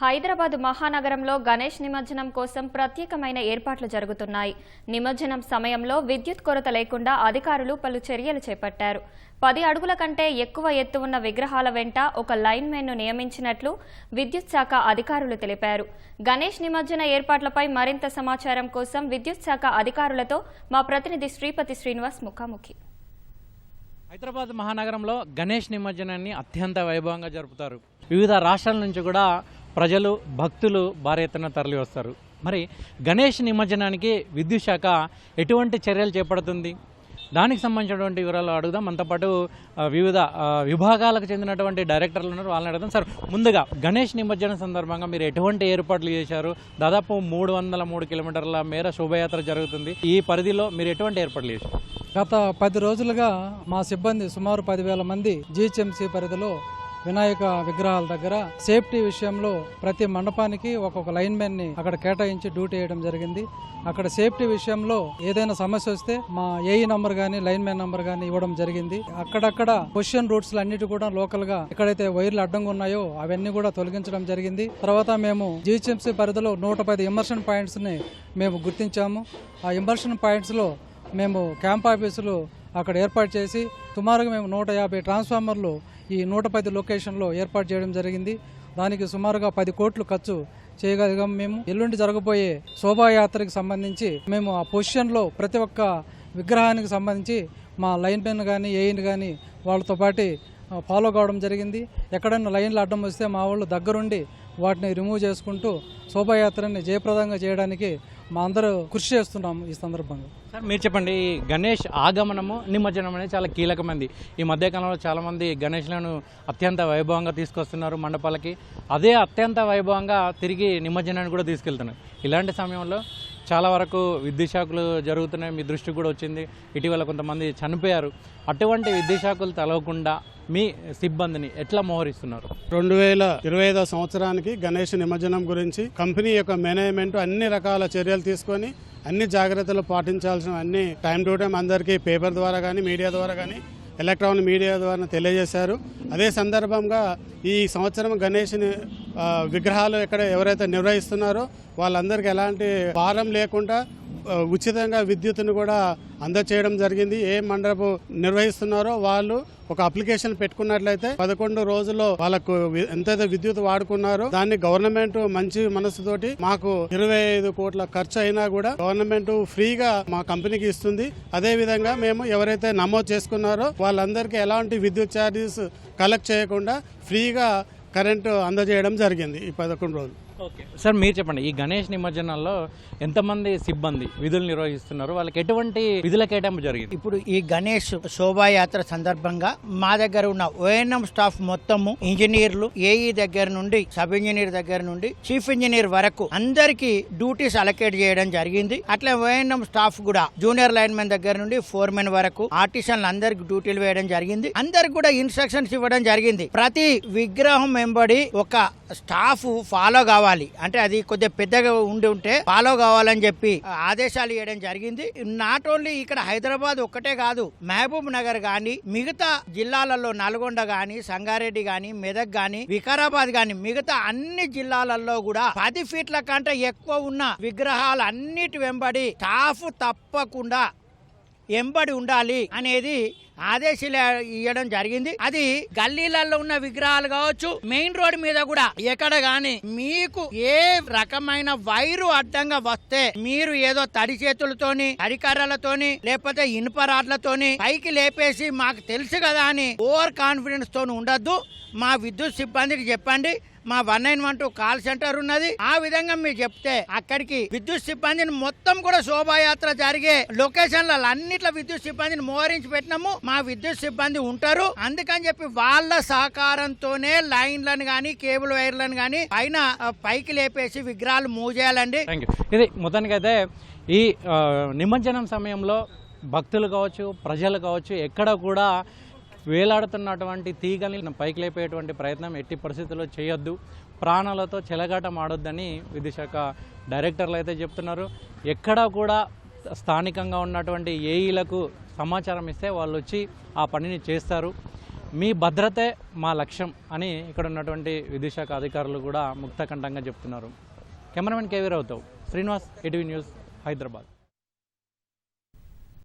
హైదరాబాద్ మహానగరంలో గణేష్ నిమజ్జనం కోసం ప్రత్యేకమైన ఏర్పాట్లు జరుగుతున్నాయి. నిమజ్జనం సమయంలో విద్యుత్ కొరత లేకుండా అధికారులు పలు చర్యలు చేపట్టారు. పది అడుగుల కంటే ఎక్కువ ఎత్తు ఉన్న విగ్రహాల వెంట ఒక లైన్ మెన్ను నియమించినట్లు విద్యుత్ శాఖ అధికారులు తెలిపారు. గణేష్ నిమజ్జన ఏర్పాట్లపై మరింత సమాచారం కోసం విద్యుత్ శాఖ అధికారులతో మా ప్రతినిధి శ్రీపతి శ్రీనివాస్ ముఖాముఖి. హైదరాబాద్ మహానగరంలో గణేష్ నిమజ్జనాన్ని అత్యంత వైభవంగా జరుపుతారు. వివిధ రాష్ట్రాల నుంచి కూడా ప్రజలు భక్తులు భారీ ఎత్తున తరలి వస్తారు మరి గణేష్ నిమజ్జనానికి విద్యుత్ శాఖ ఎటువంటి చర్యలు చేపడుతుంది? దానికి సంబంధించినటువంటి వివరాలు అడుగుదాం. మనతో పాటు వివిధ విభాగాలకు చెందినటువంటి డైరెక్టర్లు ఉన్నారు. వాళ్ళని అడుగుదాం. సార్ ముందుగా గణేష్ నిమజ్జనం సందర్భంగా మీరు ఎటువంటి ఏర్పాట్లు చేశారు? దాదాపు మూడు వందల మూడు కిలోమీటర్ల మేర శోభయాత్ర జరుగుతుంది. ఈ పరిధిలో మీరు ఎటువంటి ఏర్పాట్లు చేశారు? గత పది రోజులుగా మా సిబ్బంది సుమారు పదివేల మంది జీహెచ్ఎంసీ పరిధిలో వినాయక విగ్రహాల దగ్గర సేఫ్టీ విషయంలో ప్రతి మండపానికి ఒక్కొక్క లైన్ మెన్ని అక్కడ కేటాయించి డ్యూటీ వేయడం జరిగింది. అక్కడ సేఫ్టీ విషయంలో ఏదైనా సమస్య వస్తే మా ఏఈ నంబర్ గానీ లైన్ మ్యాన్ నంబర్ గానీ ఇవ్వడం జరిగింది. అక్కడక్కడ క్వశ్చన్ రూట్స్ అన్నిటి కూడా లోకల్గా ఎక్కడైతే వైర్లు అడ్డంగా ఉన్నాయో అవన్నీ కూడా తొలగించడం జరిగింది. తర్వాత మేము జీహెచ్ఎంసీ పరిధిలో నూట పది ఇమర్షన్ పాయింట్స్ని మేము గుర్తించాము. ఆ ఇమర్షన్ పాయింట్స్లో మేము క్యాంప్ ఆఫీసులు అక్కడ ఏర్పాటు చేసి సుమారుగా మేము నూట యాభై ట్రాన్స్ఫార్మర్లు ఈ నూట పది లొకేషన్లో ఏర్పాటు చేయడం జరిగింది. దానికి సుమారుగా పది కోట్లు ఖర్చు చేయగలిగాం మేము. ఎల్లుండి జరగబోయే శోభాయాత్రకి సంబంధించి మేము ఆ పొజిషన్లో ప్రతి ఒక్క విగ్రహానికి సంబంధించి మా లైన్ మెన్ కానీ ఏయిన్ కానీ వాళ్ళతో పాటు ఫాలో కావడం జరిగింది. ఎక్కడైనా లైన్లు అడ్డం వస్తే మా వాళ్ళు దగ్గరుండి వాటిని రిమూవ్ చేసుకుంటూ శోభాయాత్రని జయప్రదంగా చేయడానికి మా అందరూ కృషి చేస్తున్నాము ఈ సందర్భంగా. సార్ మీరు చెప్పండి ఈ గణేష్ ఆగమనము నిమజ్జనం అనేది చాలా కీలకమైంది. ఈ మధ్యకాలంలో చాలామంది గణేష్లను అత్యంత వైభవంగా తీసుకొస్తున్నారు మండపాలకి. అదే అత్యంత వైభవంగా తిరిగి నిమజ్జనాన్ని కూడా తీసుకెళ్తున్నారు. ఇలాంటి సమయంలో చాలా వరకు విద్యుశాఖలు జరుగుతున్నాయి. మీ దృష్టికి కూడా వచ్చింది. ఇటీవల కొంతమంది చనిపోయారు. అటువంటి విద్యుశాఖలు తలవకుండా మీ సిబ్బందిని ఎట్లా మోహరిస్తున్నారు? రెండు వేల ఇరవై ఐదో సంవత్సరానికి గణేష్ నిమజ్జనం గురించి కంపెనీ యొక్క మేనేజ్మెంట్ అన్ని రకాల చర్యలు తీసుకొని అన్ని జాగ్రత్తలు పాటించాల్సిన అన్ని టైం టు టైం అందరికీ పేపర్ ద్వారా కానీ మీడియా ద్వారా కానీ ఎలక్ట్రానిక్ మీడియా ద్వారా తెలియజేశారు. అదే సందర్భంగా ఈ సంవత్సరం గణేష్ని విగ్రహాలు ఎక్కడ ఎవరైతే నిర్వహిస్తున్నారో వాళ్ళందరికీ ఎలాంటి భారం లేకుండా ఉచితంగా విద్యుత్తును కూడా అందచేయడం జరిగింది. ఏ మండపం నిర్వహిస్తున్నారో వాళ్ళు ఒక అప్లికేషన్ పెట్టుకున్నట్లయితే పదకొండు రోజుల్లో వాళ్ళకు ఎంతైతే విద్యుత్ వాడుకున్నారో దాన్ని గవర్నమెంట్ మంచి మనసుతోటి మాకు ఇరవై ఐదు కోట్ల ఖర్చు అయినా కూడా గవర్నమెంట్ ఫ్రీగా మా కంపెనీకి ఇస్తుంది. అదే విధంగా మేము ఎవరైతే నమోదు చేసుకున్నారో వాళ్ళందరికీ ఎలాంటి విద్యుత్ ఛార్జెస్ కలెక్ట్ చేయకుండా ఫ్రీగా కరెంటు అందజేయడం జరిగింది ఈ పదకొండు రోజులు. సార్ మీరు చెప్పండి ఈ గణేష్ నిమజ్జనాల్లో ఎంతమంది సిబ్బంది విధులు నిర్వహిస్తున్నారు? వాళ్ళకి ఎటువంటి విధుల కేటాయింపు జరిగింది? ఇప్పుడు ఈ గణేష్ శోభాయాత్ర సందర్భంగా మా దగ్గర ఉన్న ఓఎన్ఎం స్టాఫ్ మొత్తము ఇంజనీర్లు ఏఈ దగ్గర నుండి సబ్ ఇంజనీర్ దగ్గర నుండి చీఫ్ ఇంజనీర్ వరకు అందరికి డ్యూటీస్ అలకేట్ చేయడం జరిగింది. అట్లా ఓఎన్ఎం స్టాఫ్ కూడా జూనియర్ లైన్ మెన్ దగ్గర నుండి ఫోర్ మెన్ వరకు ఆర్టిషన్లు అందరికి డ్యూటీలు వేయడం జరిగింది. అందరికి కూడా ఇన్స్ట్రక్షన్స్ ఇవ్వడం జరిగింది. ప్రతి విగ్రహం వెంబడి ఒక స్టాఫ్ ఫాలో కావాలి. అంటే అది కొద్దిగా పెద్దగా ఉండి ఉంటే ఫాలో కావాలని చెప్పి ఆదేశాలు ఇవ్వడం జరిగింది. నాట్ ఓన్లీ ఇక్కడ హైదరాబాద్ ఒక్కటే కాదు మహబూబ్ నగర్ గాని మిగతా జిల్లాలలో నల్గొండ గాని సంగారెడ్డి గాని మెదక్ గాని వికారాబాద్ గాని మిగతా అన్ని జిల్లాలలో కూడా పది ఫీట్ల కంటే ఎక్కువ ఉన్న విగ్రహాలు అన్నిటి వెంబడి స్టాఫ్ తప్పకుండా ఎంబడి ఉండాలి అనేది ఆదేశాలు ఇవ్వడం జరిగింది. అది గల్లీలలో ఉన్న విగ్రహాలు కావచ్చు మెయిన్ రోడ్ మీద కూడా ఎక్కడ గాని మీకు ఏ రకమైన వైరు అడ్డంగా వస్తే మీరు ఏదో తడి చేతులతోని అరికర్రలతోని లేకపోతే ఇనుప రాడ్లతోని పైకి లేపేసి మాకు తెలుసు కదా అని ఓవర్ కాన్ఫిడెన్స్ తోని ఉండద్దు. మా విద్యుత్ సిబ్బందికి చెప్పండి. మా one nine one two call centre ఉన్నది. ఆ విధంగా మీరు చెప్తే అక్కడికి విద్యుత్ సిబ్బందిని మొత్తం కూడా శోభాయాత్ర జరిగే లొకేషన్ల అన్నిట్లో విద్యుత్ సిబ్బందిని మోహరించి పెట్టినాము. మా విద్యుత్ సిబ్బంది ఉంటారు. అందుకని చెప్పి వాళ్ళ సహకారంతోనే లైన్లను గాని కేబుల్ వైర్లను గాని పైన పైకి లేపేసి విగ్రహాలు మూవ్ చేయాలండి ఇది మొత్తానికైతే ఈ నిమజ్జనం సమయంలో భక్తులు కావచ్చు ప్రజలు కావచ్చు ఎక్కడ కూడా వేలాడుతున్నటువంటి తీగల్ని పైకి లేపేటువంటి ప్రయత్నం ఎట్టి పరిస్థితుల్లో చేయొద్దు. ప్రాణాలతో చెలగాటం ఆడొద్దని విధిశాఖ డైరెక్టర్లు అయితే చెప్తున్నారు. ఎక్కడా కూడా స్థానికంగా ఉన్నటువంటి ఏఈలకు సమాచారం ఇస్తే వాళ్ళు వచ్చి ఆ పనిని చేస్తారు. మీ భద్రతే మా లక్ష్యం అని ఇక్కడ ఉన్నటువంటి విధిశాఖ అధికారులు కూడా ముక్తకంఠంగా చెప్తున్నారు. కెమెరామెన్ కేవీ రావుతో శ్రీనివాస్ ఎటివి న్యూస్ హైదరాబాద్.